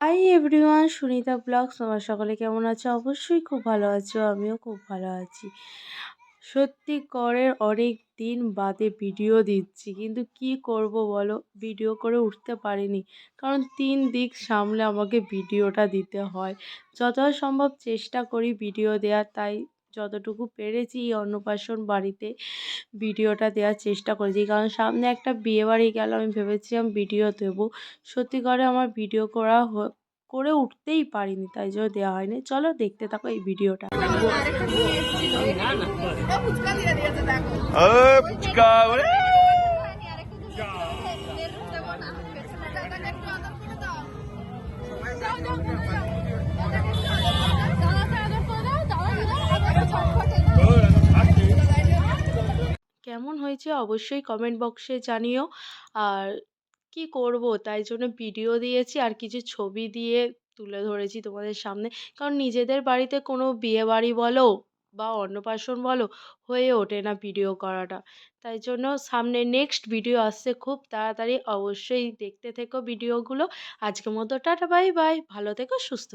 Hi everyone Sunita blog তোমার সকলে কেমন আছো? অবশ্যই খুব ভালো আছো। আমিও খুব ভালো আছি। সত্যি করের অনেক দিন বাদে ভিডিও দিচ্ছি। কিন্তু কি করব বলো? ভিডিও করে উঠতে পারিনি। কারণ তিন দিক সামলে আমাকে ভিডিওটা দিতে হয়। যতটা সম্ভব চেষ্টা করি ভিডিও দেওয়ার তাই যতটুকু পেরেছি এই অন্নপ্রাশন বাড়িতে ভিডিওটা দেওয়ার চেষ্টা করেছি। কারণ সামনে একটা বিয়ে বাড়ি গেল, আমি ভেবেছিলাম ভিডিও দেবো। সত্যি করে আমার ভিডিও করা করে উঠতেই পারিনি, তাই জন্য দেওয়া হয়নি। চলো দেখতে থাকো এই ভিডিওটা। কেমন হয়েছে অবশ্যই কমেন্ট বক্সে জানিও। আর কি করব? তাই জন্য ভিডিও দিয়েছি আর কিছু ছবি দিয়ে তুলে ধরেছি তোমাদের সামনে। কারণ নিজেদের বাড়িতে কোনো বিয়ে বাড়ি বলো বা অন্নপ্রাশন বলো, হয়ে ওঠে না ভিডিও করাটা। তাই জন্য সামনে নেক্সট ভিডিও আসছে খুব তাড়াতাড়ি অবশ্যই দেখতে থেকো ভিডিওগুলো আজকের মতো টাটা বাই বাই ভালো থেকো, সুস্থ